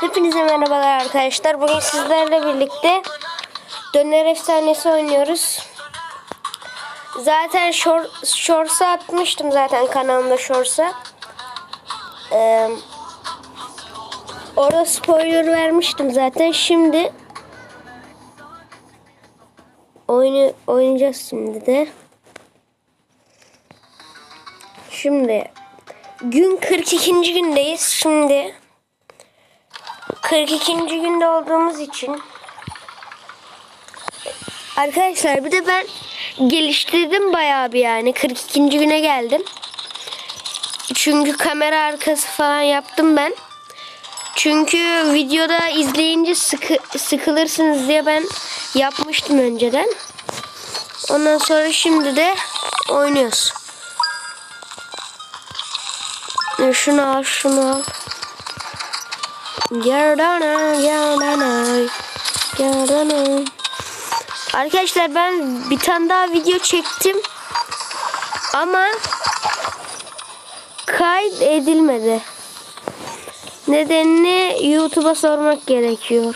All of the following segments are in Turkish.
Hepinize merhabalar arkadaşlar. Bugün sizlerle birlikte Döner Efsanesi oynuyoruz. Zaten short, Shorts'a atmıştım zaten kanalımda Shorts'a. Ee, orada spoiler vermiştim zaten. Şimdi oyunu oynayacağız şimdi de. Şimdi gün 42. gündeyiz. Şimdi 42. günde olduğumuz için Arkadaşlar bir de ben geliştirdim bayağı bir yani 42. güne geldim. Çünkü kamera arkası falan yaptım ben. Çünkü videoda izleyince sıkı, sıkılırsınız diye ben yapmıştım önceden. Ondan sonra şimdi de oynuyoruz. Şunu al, şunu al. Gerdana, gerdana, gerdana. Arkadaşlar ben bir tane daha video çektim. Ama kayıt edilmedi. Nedenini YouTube'a sormak gerekiyor.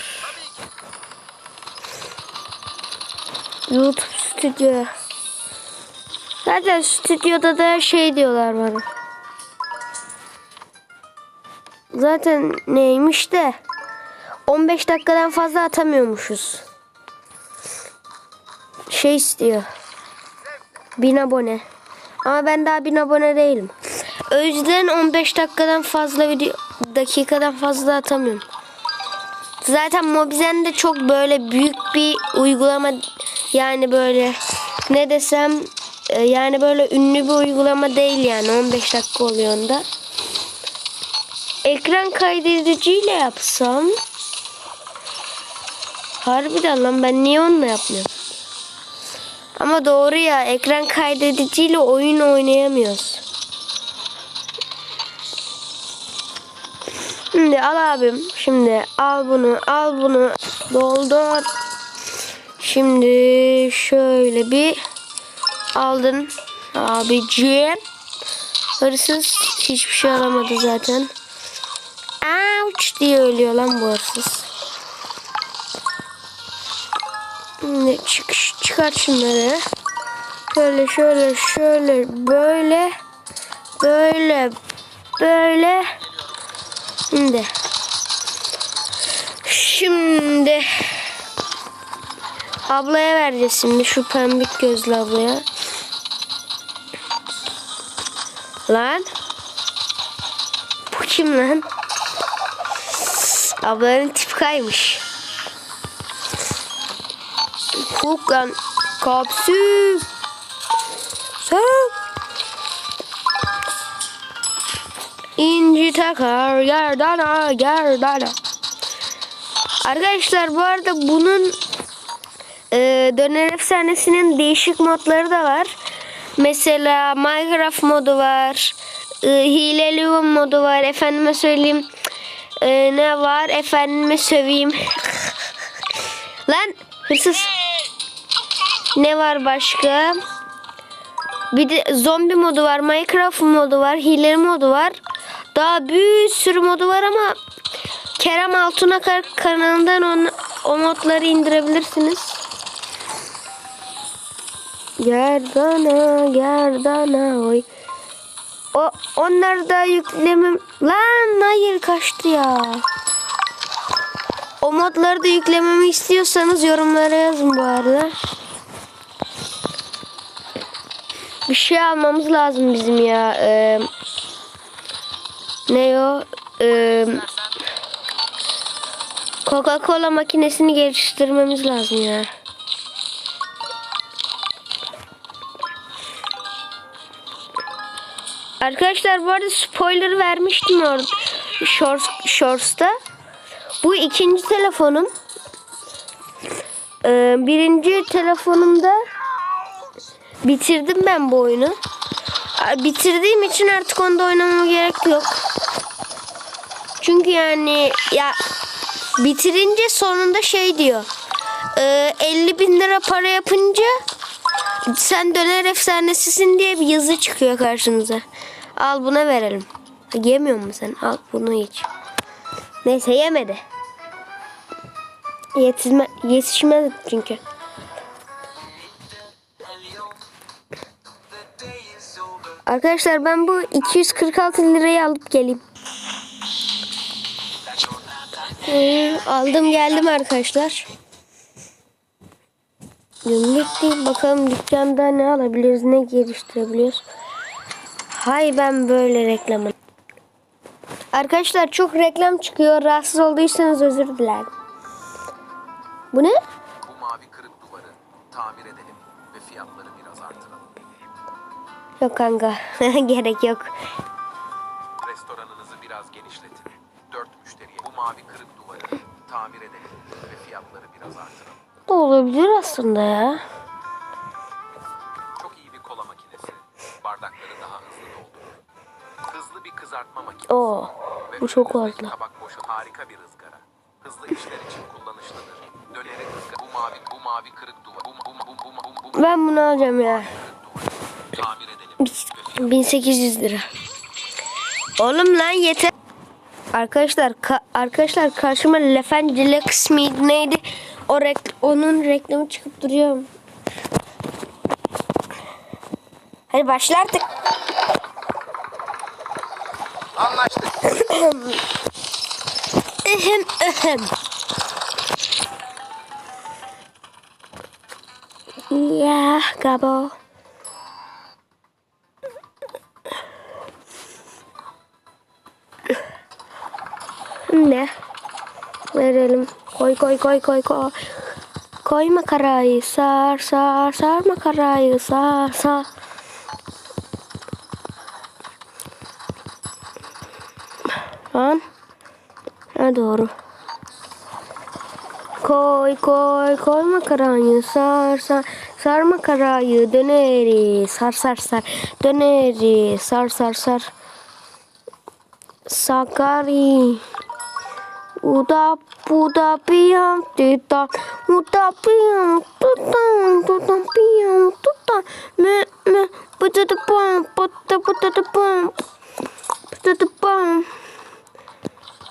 YouTube stüdyo. Zaten stüdyoda da şey diyorlar bana. Zaten neymiş de 15 dakikadan fazla atamıyormuşuz. Şey istiyor. 1000 abone. Ama ben daha 1000 abone değilim. O yüzden 15 dakikadan fazla video dakikadan fazla atamıyorum. Zaten Mobizen de çok böyle büyük bir uygulama yani böyle ne desem e, yani böyle ünlü bir uygulama değil yani 15 dakika oluyor onda. Ekran kaydediciyle yapsam Harbiden lan ben niye onunla yapmıyorum? Ama doğru ya ekran kaydediciyle oyun oynayamıyoruz. Şimdi al abim. Şimdi al bunu al bunu doldur. Şimdi şöyle bir aldın abiciğim. Hırsız hiçbir şey alamadı zaten. Ouch diye ölüyor lan bu hırsız. Şimdi çık, çıkart şunları. Şöyle şöyle şöyle böyle böyle böyle. Şimdi. Şimdi. Ablaya vereceğiz şimdi şu pembik gözlü ablaya. Lan. Bu kim lan ablanın tip kaymış Kukan kapsül sen İnci takar gerdana gerdana Arkadaşlar bu arada bunun e, döner efsanesinin değişik modları da var. Mesela Minecraft modu var. E, hileli modu var. Efendime söyleyeyim. E, ne var? Efendime söveyim. Lan hırsız. Ne var başka? Bir de zombi modu var, Minecraft modu var, hileli modu var. Daha bir sürü modu var ama Kerem Altunakar kanalından on, o modları indirebilirsiniz. Gerdana, gerdana oy. O, onları da yüklemem. Lan hayır kaçtı ya. O modları da yüklememi istiyorsanız yorumlara yazın bu arada. Bir şey almamız lazım bizim ya. Ee, ne o? Ee, Coca-Cola makinesini geliştirmemiz lazım ya. Arkadaşlar bu arada spoiler vermiştim orada Shorts, Shorts'ta. Bu ikinci telefonum. Ee, birinci telefonumda bitirdim ben bu oyunu. Bitirdiğim için artık onda oynamama gerek yok. Çünkü yani ya bitirince sonunda şey diyor. E, 50 bin lira para yapınca sen döner efsanesisin diye bir yazı çıkıyor karşınıza. Al buna verelim. Yemiyor musun sen? Al bunu iç. Neyse yemedi. Yetişme, yetişmez çünkü. Arkadaşlar ben bu 246 lirayı alıp geleyim. Ee, aldım geldim arkadaşlar. Gün bitti. Bakalım dükkanda ne alabiliriz, ne geliştirebiliyoruz. Hay ben böyle reklamı. Arkadaşlar çok reklam çıkıyor. Rahatsız olduysanız özür dilerim. Bu ne? Bu mavi kırık duvarı tamir edelim ve fiyatları biraz artıralım. Yok kanka. Gerek yok. Restoranınızı biraz genişletin. Dört müşteriye bu mavi kırık duvarı tamir edelim ve fiyatları biraz artıralım. Bu olabilir aslında ya. Kızartma makinesi. Oo. Ve Bu çok fazla. Tabak boşu harika bir ızgara. Hızlı işler için kullanışlıdır. Döneri ızgara. Bu mavi, bu mavi kırık duvar. Bu, bu, bu, bu, bu, bu, Ben bunu alacağım ya. tamir edelim. ve fiyatları 1800 lira. Oğlum lan yeter. Arkadaşlar ka- arkadaşlar karşıma Lefen Deluxe miydi neydi? O rek- onun reklamı çıkıp duruyor. Hadi başla artık. Anlaştık. Ehem ehem. Ya gabo. Ne? Verelim. Koy koy koy koy koy. Koy makarayı sar sar sar makarayı sar sar. Lan. Ha doğru. Koy koy koy makarayı sar sar. Sar makarayı döneri sar sar sar. Döneri sar sar sar. Sakari. Uda puda piyam tita. Uda piyam tutan tutan piyam tutan. Me me putata pam putata putata pam putata pam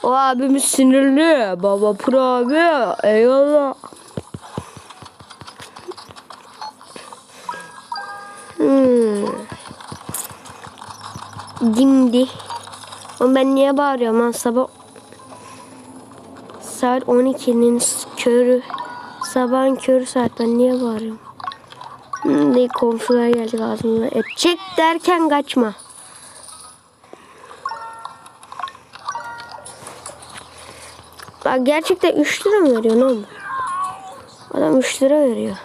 o abimiz sinirli. Baba pro abi. Eyvallah. Hmm. Oğlum ben niye bağırıyorum lan sabah? Saat 12'nin körü. Sabahın körü saat ben niye bağırıyorum? Hmm, komşular geldi ağzımda. Edecek derken kaçma. Bak gerçekten 3 lira mı veriyor lan? Adam 3 lira veriyor.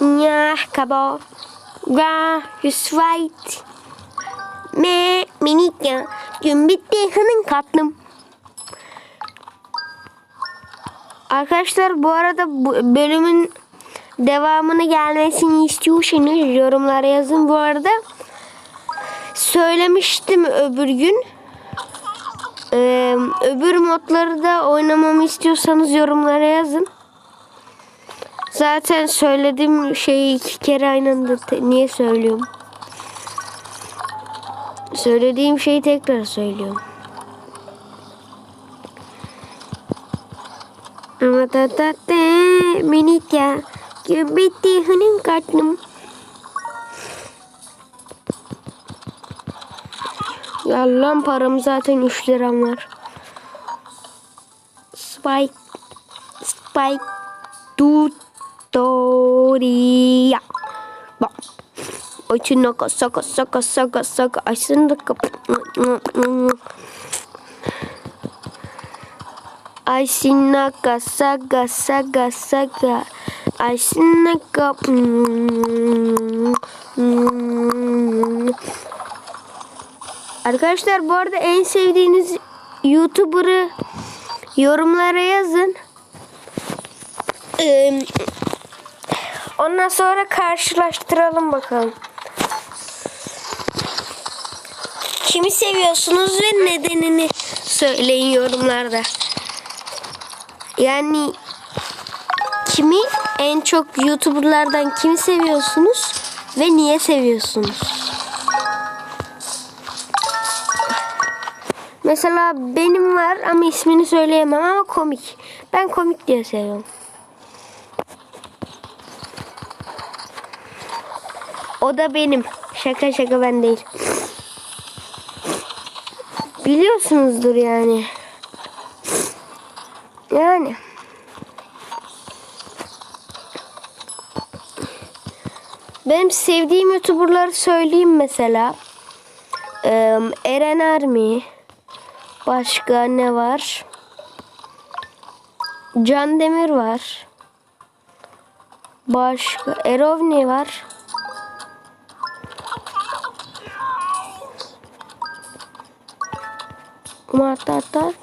Ja, kabo. Ga, yüsvayt. Me, minikya. Gün bitti, hının katlım. Arkadaşlar bu arada bu bölümün devamını gelmesini istiyorsanız yorumlara yazın. Bu arada söylemiştim öbür gün. Ee, öbür modları da oynamamı istiyorsanız yorumlara yazın. Zaten söylediğim şeyi iki kere aynı anda niye söylüyorum? Söylediğim şeyi tekrar söylüyorum. Ama da minik ya. Gün bitti hının karnım. Ya lan param zaten 3 liram var. Spike. Spike. Tutorial. Bak. Açın naka saka saka saka saka. Açsın da kapı. Aysinaka saga saga saga Aysinaka Arkadaşlar bu arada en sevdiğiniz YouTuber'ı yorumlara yazın. Ondan sonra karşılaştıralım bakalım. Kimi seviyorsunuz ve nedenini söyleyin yorumlarda. Yani kimi en çok YouTuber'lardan kimi seviyorsunuz ve niye seviyorsunuz? Mesela benim var ama ismini söyleyemem ama komik. Ben komik diye seviyorum. O da benim. Şaka şaka ben değil. Biliyorsunuzdur yani. Yani. Benim sevdiğim YouTuber'ları söyleyeyim mesela. Ee, Eren Army. Başka ne var? Can Demir var. Başka Erovni var. Matatar.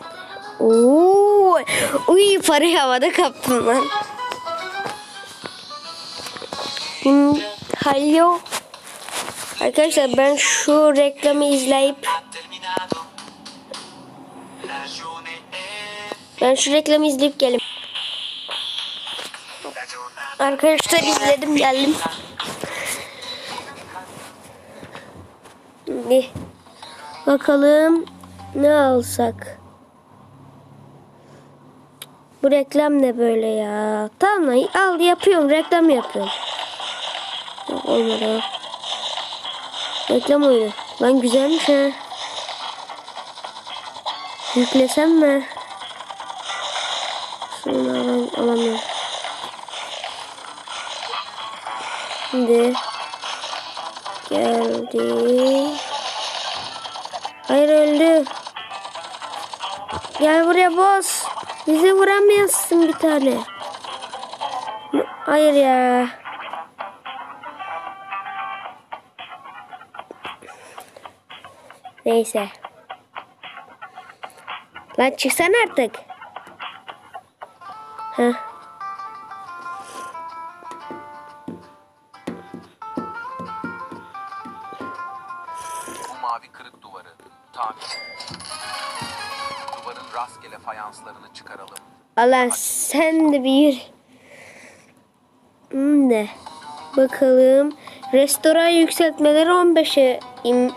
Oo! Uy parayı havada kaptım lan. Hmm, Hallo. Arkadaşlar ben şu reklamı izleyip ben şu reklamı izleyip gelip Arkadaşlar izledim geldim. Şimdi bakalım ne alsak. Bu reklam ne böyle ya? Tamam al yapıyorum reklam yapıyorum. Olmadı. ha. Reklam oyunu. Lan güzelmiş ha. Yüklesem mi? Şunu alam alamıyorum. Şimdi geldi. Hayır öldü. Gel buraya boss. Bizi vuramıyorsun bir tane. Hayır ya. Neyse. Lan çıksana artık. Heh. Bu mavi kırık duvarı. Tamir. Duvarın rastgele fayanslarını çıkaralım. Allah sen de bir Hmm, ne? Bakalım. Restoran yükseltmeleri 15'e im-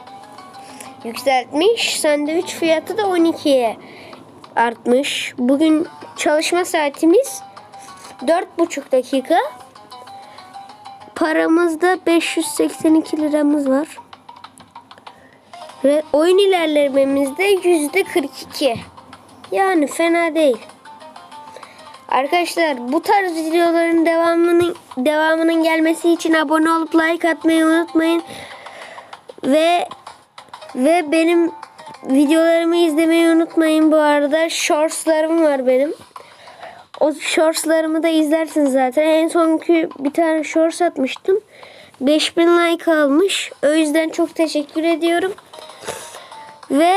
yükseltmiş. Sandviç fiyatı da 12'ye artmış. Bugün çalışma saatimiz 4,5 dakika. Paramızda 582 liramız var. Ve oyun ilerlememizde yüzde 42. Yani fena değil. Arkadaşlar bu tarz videoların devamının devamının gelmesi için abone olup like atmayı unutmayın. Ve ve benim videolarımı izlemeyi unutmayın bu arada. Shortslarım var benim. O shortslarımı da izlersiniz zaten. En sonki bir tane shorts atmıştım. 5000 like almış. O yüzden çok teşekkür ediyorum. Ve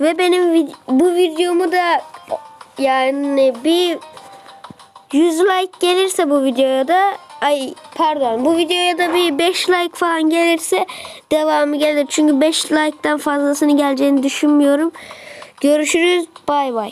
ve benim vid- bu videomu da yani bir 100 like gelirse bu videoya da ay pardon bu videoya da bir 5 like falan gelirse devamı gelir. Çünkü 5 like'tan fazlasını geleceğini düşünmüyorum. Görüşürüz. Bay bay.